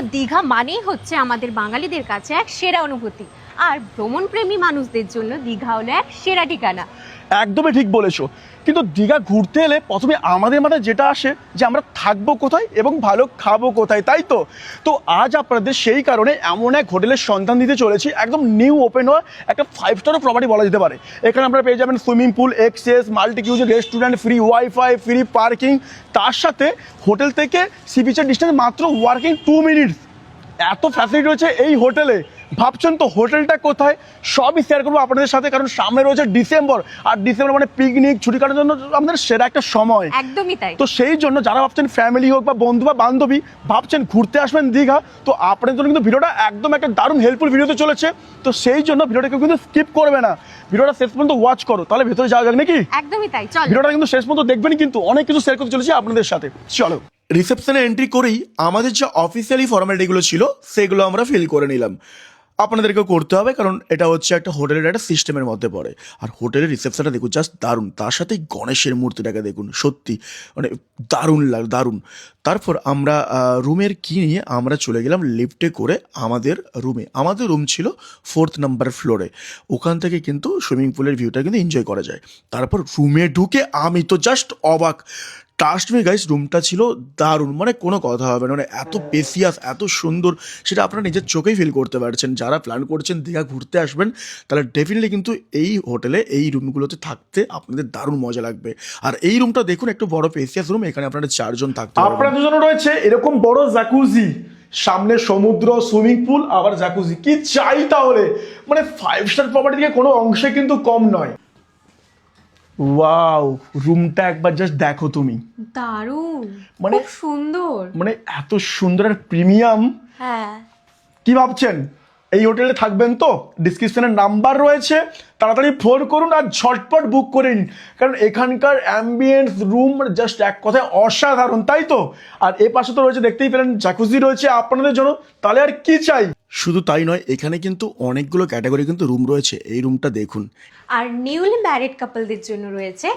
দীঘা মানেই হচ্ছে আমাদের বাঙালিদের কাছে এক সেরা অনুভূতি। আর ভ্রমণপ্রেমী মানুষদের জন্য দীঘা হলো এক সেরা ঠিকানা। একদমই ঠিক বলেছ। কিন্তু দীঘা ঘুরতে এলে প্রথমে আমাদের মাথায় যেটা আসে যে আমরা থাকব কোথায় এবং ভালো খাব কোথায়, তাই তো? তো আজ আপনাদের সেই কারণে এমন এক হোটেলের সন্ধান দিতে চলেছি, একদম নিউ ওপেন হওয়া একটা ফাইভ স্টার প্রপার্টি বলা যেতে পারে। এখানে আপনারা পেয়ে যাবেন swimming pool access multi cuisine restaurant free wifi free parking তার সাথে হোটেল থেকে সি বিচের ডিস্টেন্স মাত্র ওয়ার্কিং টু মিনিটস এত ফ্যাসিলিটি রয়েছে এই হোটেলে। ভাবছেন তো হোটেলটা কোথায়? সবই শেয়ার করব আপনাদের সাথে কারণ সামনে রয়েছে ডিসেম্বর। আর ডিসেম্বর মানে পিকনিক ছুটি কাটানোর জন্য আমাদের সেরা একটা সময়। একদমই তাই। তো সেই জন্য যারা ভাবছেন ফ্যামিলি হোক বা বন্ধু বা বান্ধবী ভাবছেন ঘুরতে আসবেন দীঘা তো আপনাদের জন্য কিন্তু ভিডিওটা একদম একটা দারুণ হেল্পফুল ভিডিওতে চলেছে। তো সেই জন্য ভিডিওটা কেউ কিন্তু স্কিপ করবে না। ভিডিওটা শেষ পর্যন্ত ওয়াচ করো। তাহলে ভেতরে যাওয়া যাক নাকি? একদমই তাই চল। ভিডিওটা কিন্তু শেষ পর্যন্ত দেখবেন কিন্তু অনেক কিছু শেয়ার করতে চলেছি আপনাদের সাথে। চলো। রিসেপশনে এন্ট্রি করেই আমাদের যে অফিসিয়ালি ফর্মালিটিগুলো ছিল, সেগুলো আমরা ফিল করে নিলাম। আপনাদেরকেও করতে হবে, কারণ এটা হচ্ছে একটা হোটেলের একটা সিস্টেমের মধ্যে পড়ে। আর হোটেলের রিসেপশনটা দেখুন জাস্ট দারুণ। তার সাথে গণেশের মূর্তিটাকে দেখুন, সত্যি মানে দারুণ লাগ দারুণ। তারপর আমরা রুমের কি নিয়ে আমরা চলে গেলাম লিফটে করে আমাদের রুমে আমাদের রুম ছিল ফোর্থ নাম্বার ফ্লোরে ওখান থেকে কিন্তু সুইমিং পুলের ভিউটা কিন্তু এনজয় করা যায়। তারপর রুমে ঢুকে আমি তো জাস্ট অবাক। ট্রাস্ট মি গাইস রুমটা ছিল দারুণ। মানে কোনো কথা হবে না। মানে এত পেসিয়াস এত সুন্দর সেটা আপনারা নিজের চোখেই ফিল করতে পারছেন। যারা প্ল্যান করছেন দীঘা ঘুরতে আসবেন তাহলে ডেফিনেটলি কিন্তু এই হোটেলে এই রুমগুলোতে থাকতে আপনাদের দারুণ মজা লাগবে। আর এই রুমটা দেখুন একটু বড় পেসিয়াস রুম এখানে আপনারা চারজন থাকতে আপনাদের দুজন রয়েছে এরকম বড় জাকুজি সামনে সমুদ্র সুইমিং পুল আবার জাকুজি কি চাই তাহলে? মানে ফাইভ স্টার প্রপার্টি থেকে কোনো অংশে কিন্তু কম নয়। ওয়াও রুমটা একবার জাস্ট দেখো তুমি। দারুণ মানে- খুব সুন্দর। মানে এত সুন্দর আর প্রিমিয়াম হ্যাঁ। কি ভাবছেন? এই হোটেলে থাকবেন তো? ডিসক্রিপশনের নাম্বার রয়েছে। তাড়াতাড়ি ফোন করুন আর ঝটপট বুক করে নিন। কারণ এখানকার অ্যাম্বিয়েন্স রুম জাস্ট এক কথায় অসাধারণ তাই তো? আর এ পাশে তো রয়েছে দেখতেই পেলেন জাকুজি রয়েছে। আপনাদের জন্য তাহলে আর কি চাই? শুধু তাই নয় এখানে কিন্তু অনেকগুলো ক্যাটাগরি কিন্তু রুম রয়েছে। এই রুমটা দেখুন। আর নিউলি ম্যারিড কাপলদের জন্য রয়েছে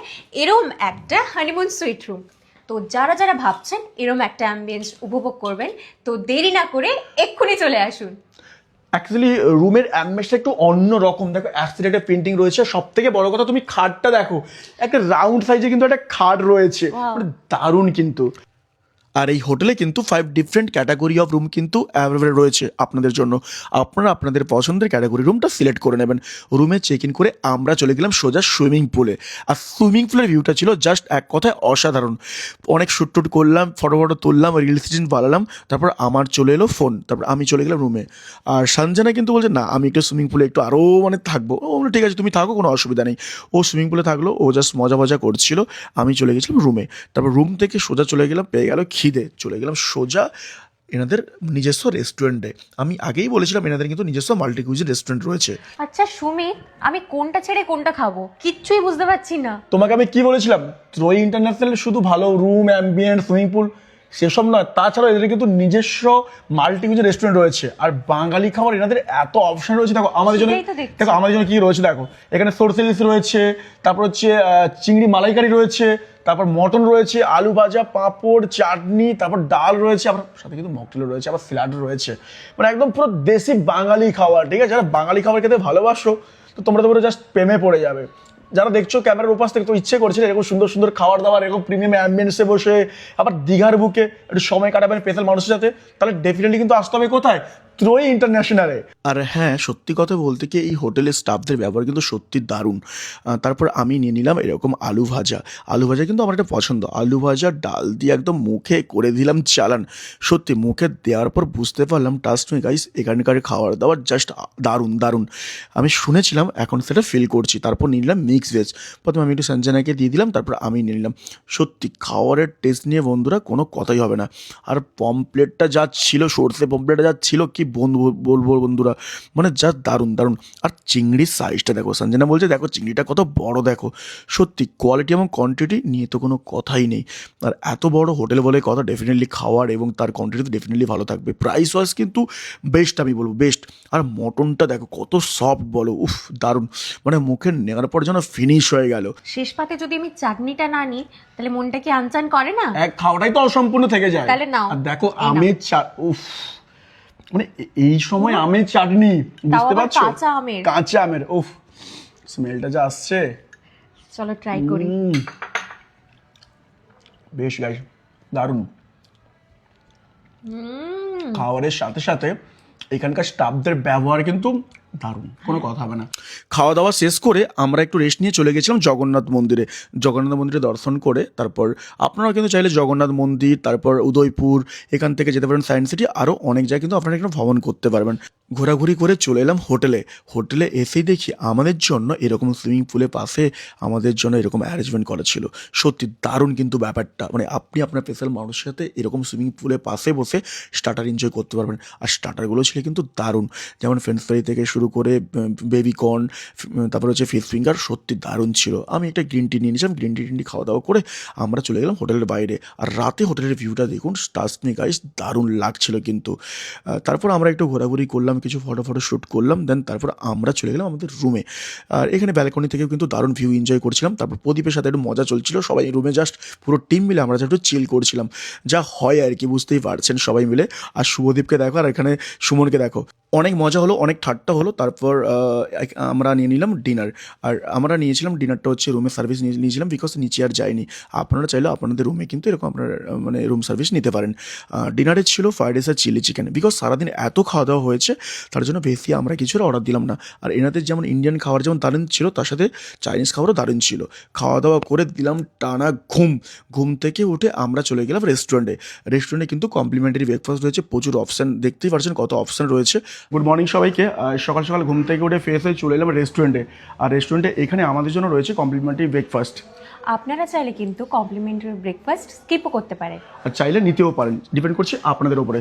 এরম একটা হানিমুন সুইট রুম। তো যারা যারা ভাবছেন এরম একটা অ্যাম্বিয়েন্স উপভোগ করবেন তো দেরি না করে এক্ষুনি চলে আসুন। অ্যাকচুয়ালি রুমের অ্যাম্বেসটা একটু অন্য রকম। দেখো অ্যাক্সিডেন্টে পেন্টিং রয়েছে। সব থেকে বড় কথা তুমি খাটটা দেখো একটা রাউন্ড সাইজে কিন্তু একটা খাট রয়েছে। মানে দারুণ কিন্তু। আর এই হোটেলে কিন্তু five different category of room কিন্তু অ্যাভেলেবেল রয়েছে আপনাদের জন্য। আপনারা আপনাদের পছন্দের ক্যাটাগরি রুমটা সিলেক্ট করে নেবেন। রুমে চেক ইন করে আমরা চলে গেলাম সোজা সুইমিং পুলে আর সুইমিং পুলের ভিউটা ছিল জাস্ট এক কথায় অসাধারণ। অনেক শ্যুট টুট করলাম ফটো ফটো তুললাম রিলস টিন বানালাম, তারপর আমার চলে এলো ফোন তারপর আমি চলে গেলাম রুমে আর সঞ্জনা কিন্তু বলছে, না, আমি একটু সুইমিং পুলে একটু আরও মানে থাকব। ও ঠিক আছে, তুমি থাকো, কোনো অসুবিধা নেই। ও সুইমিং পুলে থাকল, ও জাস্ট মজা মজা করছিল, আমি চলে গেছিলাম রুমে তারপর রুম থেকে সোজা চলে গেলাম, পেয়ে গেল খিদে চলে গেলাম সোজা এনাদের নিজস্ব রেস্টুরেন্টে আমি আগেই বলেছিলাম এনাদের কিন্তু নিজস্ব মাল্টি কুইজিন রেস্টুরেন্ট রয়েছে। আচ্ছা সুমিত আমি কোনটা ছেড়ে কোনটা খাব? কিচ্ছুই বুঝতে পারছি না। তোমাকে আমি কি বলেছিলাম? ত্রয়ী ইন্টারন্যাশনাল শুধু ভালো রুম অ্যাম্বিয়েন্ট সুইমিং পুল সেসব নয় তাছাড়া এদের কিন্তু নিজস্ব মাল্টি কুইজিন রেস্টুরেন্ট রয়েছে। আর বাঙালি খাবার এনাদের এত অপশন রয়েছে দেখো আমাদের জন্য। দেখো আমাদের জন্য কি রয়েছে দেখো এখানে সরষে ইলিশ রয়েছে তারপর হচ্ছে চিংড়ি মালাইকারি রয়েছে তারপর মটন রয়েছে আলু ভাজা পাঁপড় চাটনি তারপর ডাল রয়েছে আবার সাথে কিন্তু মকটেলও রয়েছে আবার স্যালাড রয়েছে। মানে একদম পুরো দেশি বাঙালি খাবার ঠিক আছে? যারা বাঙালি খাবার খেতে ভালোবাসো তো তোমরা তো পুরো জাস্ট প্রেমে পড়ে যাবে। যারা দেখছ ক্যামেরার উপাস থেকে তো ইচ্ছে করছে এরকম সুন্দর সুন্দর খাবার দাবার, এরকম প্রিমিয়াম অ্যাম্বিয়েন্সে বসে, আবার দীঘার বুকে একটু সময় কাটাবেন স্পেশাল মানুষের সাথে, তাহলে ডেফিনেটলি কিন্তু আসতে হবে কোথায়? ত্রয়ী ইন্টারন্যাশনালে আর হ্যাঁ সত্যি কথা বলতে কি এই হোটেলের স্টাফদের ব্যবহার কিন্তু সত্যি দারুণ। তারপর আমি নিয়ে নিলাম এরকম আলু ভাজা। আলু ভাজা কিন্তু আমার একটা পছন্দ। আলু ভাজা, ডাল দিয়ে একদম মুখে করে দিলাম চালান। সত্যি মুখে দেওয়ার পর বুঝতে পারলাম টাস্ট মি গাইস এখানকার খাবার দাবার জাস্ট দারুণ দারুণ। আমি শুনেছিলাম, এখন সেটা ফিল করছি। তারপর নিয়ে নিলাম মিক্স ভেজ প্রথমে আমি একটু সঞ্জনাকে দিয়ে দিলাম, তারপর আমি নিয়ে নিলাম। সত্যি খাওয়ারের টেস্ট নিয়ে বন্ধুরা কোনো কথাই হবে না। আর পমপ্লেটটা যা ছিল, সর্ষে পমপ্লেটটা যা ছিল, কি বন্ধু বলব বন্ধুরা? মানে যা দারুণ দারুণ। আর চিংড়ির সাইজটা দেখো সঞ্জনা বলছে দেখো চিংড়িটা কত বড় দেখো। সত্যি কোয়ালিটি এবং কোয়ান্টিটি নিয়ে তো কোনো কথাই নেই। আর এত বড় হোটেল বলে কথা ডেফিনেটলি খাওয়ার এবং তার কোয়ান্টিটি তো ডেফিনেটলি ভালো থাকবে। প্রাইস ওয়াইজ কিন্তু বেস্ট আমি বলব বেস্ট আর মটনটা দেখো কত সফট বলো উফ দারুণ। মানে মুখে নেওয়ার পর যেন ফিনিশ হয়ে গেল। শেষ পাতে যদি আমি চাটনিটা না নিই তাহলে মনটা কি আনচান করে না? এক খাওয়াটাই তো অসম্পূর্ণ থেকে যায়। তাহলে নাও। আর দেখো। আমের চা উফ। মানে এই সময় আমের চাটনি বুঝতে পারছ? কাঁচা আমের। কাঁচা আমের উফ স্মেলটা যা আসছে। চলো ট্রাই করি। বেশ গাইস দারুণ। খাবারের সাথে সাথে এখানকার স্টাফদের ব্যবহার কিন্তু দারুণ কোনো কথা হবে না। খাওয়া দাওয়া শেষ করে আমরা একটু রেস্ট নিয়ে চলে গেছিলাম জগন্নাথ মন্দিরে। জগন্নাথ মন্দিরে দর্শন করে তারপর আপনারা কিন্তু চাইলে জগন্নাথ মন্দির তারপর উদয়পুর এখান থেকে যেতে পারেন সায়েন্স সিটি আরও অনেক জায়গায় কিন্তু আপনারা এখানে ভ্রমণ করতে পারবেন। ঘোরাঘুরি করে চলে এলাম হোটেলে। হোটেলে এসেই দেখি আমাদের জন্য এরকম সুইমিং পুলের পাশে আমাদের জন্য এরকম অ্যারেঞ্জমেন্ট করা ছিল। সত্যি দারুণ কিন্তু ব্যাপারটা। মানে আপনি আপনার স্পেশাল মানুষের সাথে এরকম সুইমিং পুলের পাশে বসে স্টার্টার এনজয় করতে পারবেন। আর স্টার্টারগুলো ছিল কিন্তু দারুণ। যেমন ফ্রেঞ্চ ফ্রাই থেকে শুরু করে বেবি কর্ন তারপর হচ্ছে ফিশ ফিঙ্গার সত্যি দারুণ ছিল। আমি একটা গ্রিন টি নিয়ে নিয়েছিলাম গ্রিন টি টিন খাওয়া দাওয়া করে আমরা চলে গেলাম হোটেলের বাইরে। আর রাতে হোটেলের ভিউটা দেখুন স্টাসনি গাইস দারুণ লাগছিল কিন্তু। তারপর আমরা একটু ঘোরাঘুরি করলাম, কিছু ফটো ফটো শ্যুট করলাম দেন তারপর আমরা চলে গেলাম আমাদের রুমে আর এখানে ব্যালকনি থেকেও কিন্তু দারুণ ভিউ এনজয় করছিলাম। তারপর প্রদীপের সাথে একটু মজা চলছিল, সবাই রুমে জাস্ট পুরো টিম মিলে আমরা একটু চিল করছিলাম। যা হয় আর কি, বুঝতেই পারছেন সবাই মিলে। আর শুভদীপকে দেখো, আর এখানে সুমনকে দেখো। অনেক মজা হলো, অনেক ঠাট্টা হলো তারপর আমরা নিয়ে নিলাম ডিনার আর আমরা নিয়েছিলাম ডিনারটা হচ্ছে রুমে সার্ভিস নিয়েছিলাম বিকজ নিচে আর যায়নি। আপনারা চাইলে আপনাদের রুমে কিন্তু এরকম আপনার মানে রুম সার্ভিস নিতে পারেন। ডিনারে ছিল ফ্রাইড রাইস আর চিলি চিকেন বিকজ সারাদিন এত খাওয়া দাওয়া হয়েছে তার জন্য বেশি আমরা কিছু অর্ডার দিলাম না। আর এনাদের যেমন ইন্ডিয়ান খাবার যেমন দারুণ ছিল তার সাথে চাইনিজ খাবারও দারুণ ছিল। খাওয়া দাওয়া করে দিলাম টানা ঘুম। ঘুম থেকে উঠে আমরা চলে গেলাম রেস্টুরেন্টে রেস্টুরেন্টে কিন্তু কমপ্লিমেন্টারি ব্রেকফাস্ট রয়েছে। প্রচুর অপশান দেখতেই পারছেন কত অপশান রয়েছে। গুড মর্নিং সবাইকে। আহ, সকাল সকাল ঘুম থেকে উঠে ফ্রেশ হয়ে চলে এলাম রেস্টুরেন্টে আর রেস্টুরেন্টে এখানে আমাদের জন্য রয়েছে কমপ্লিমেন্টারি ব্রেকফাস্ট আপনারা চাইলে কিন্তু কমপ্লিমেন্টারি ব্রেকফাস্ট স্কিপও করতে পারেন। আর চাইলে নিতেও পারেন ডিপেন্ড করছে আপনাদের উপরে।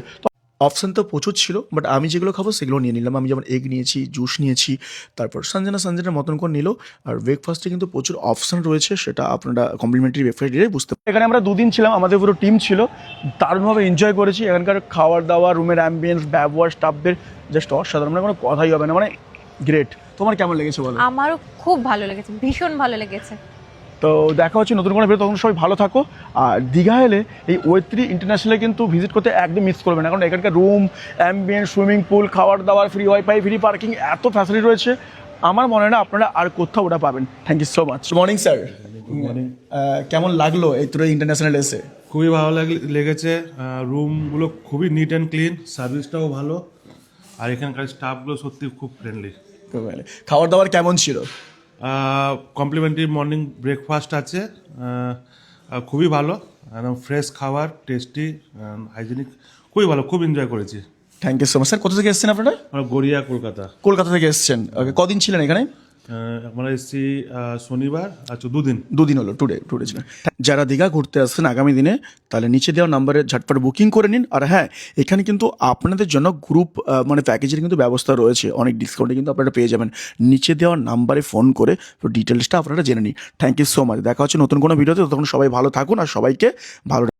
অপশান তো প্রচুর ছিল বাট আমি যেগুলো খাব সেগুলো নিয়ে নিলাম। আমি যেমন এগ নিয়েছি জুস নিয়েছি তারপর সঞ্জনা সঞ্জনার মতন করে নিল। আর ব্রেকফাস্টে কিন্তু প্রচুর অপশান রয়েছে সেটা আপনারা কমপ্লিমেন্টারি ওয়েবসাইট দিয়ে বুঝতে পারেন এখানে আমরা দুদিন ছিলাম আমাদের পুরো টিম ছিল। দারুণভাবে এনজয় করেছি। এখানকার খাওয়ার দাওয়া রুমের অ্যাম্বিয়েন্স ব্যবহার স্টাফদের জাস্ট অসাধারণ। মানে কোনো কথাই হবে না মানে গ্রেট তোমার কেমন লেগেছে বলো? আমারও খুব ভালো লেগেছে ভীষণ ভালো লেগেছে। তো দেখা হচ্ছে নতুন কোনো ভিডিও তখন সবাই ভালো থাকো। আর দীঘা এলে এই ওয়েত্রী ইন্টারন্যাশনালে কিন্তু ভিজিট করতে একদম মিস করবে না। কারণ এখানকার রুম অ্যাম্বিয়েন্স সুইমিং পুল খাবার দাবার ফ্রি ওয়াইফাই ফ্রি পার্কিং এত ফ্যাসিলিটি রয়েছে। আমার মনে হয় না আপনারা আর কোথাও ওটা পাবেন। Thank you so much morning sir কেমন লাগল এই তোর ইন্টারন্যাশনাল এসে? খুবই ভালো লাগ- লেগেছে। রুমগুলো খুবই নিট অ্যান্ড ক্লিন সার্ভিসটাও ভালো। আর এখানকার স্টাফগুলো সত্যি খুব ফ্রেন্ডলি খাবার দাবার কেমন ছিল? কমপ্লিমেন্টারি মর্নিং ব্রেকফাস্ট আছে খুবই ভালো একদম ফ্রেশ খাবার টেস্টি হাইজেনিক খুবই ভালো খুব এনজয় করেছি। Thank you so much sir কোথা থেকে এসেছেন আপনারা? আমরা গড়িয়া কলকাতা। কলকাতা থেকে এসেছেন। কদিন ছিলেন এখানে? আমরা এসেছি শনিবার আচ্ছা দুদিন। দুদিন হলো টুডে টুডে যারা দীঘা ঘুরতে আসছেন আগামী দিনে, তাহলে নিচে দেওয়া নাম্বারে ঝটপট বুকিং করে নিন। আর হ্যাঁ এখানে কিন্তু আপনাদের জন্য গ্রুপ মানে প্যাকেজের কিন্তু ব্যবস্থা রয়েছে। অনেক ডিসকাউন্টে কিন্তু আপনারা পেয়ে যাবেন। নিচে দেওয়া নাম্বারে ফোন করে ডিটেলসটা আপনারা জেনে নিন। থ্যাংক ইউ সো মাচ দেখা হচ্ছে নতুন কোনো ভিডিওতে তখন সবাই ভালো থাকুন আর সবাইকে ভালো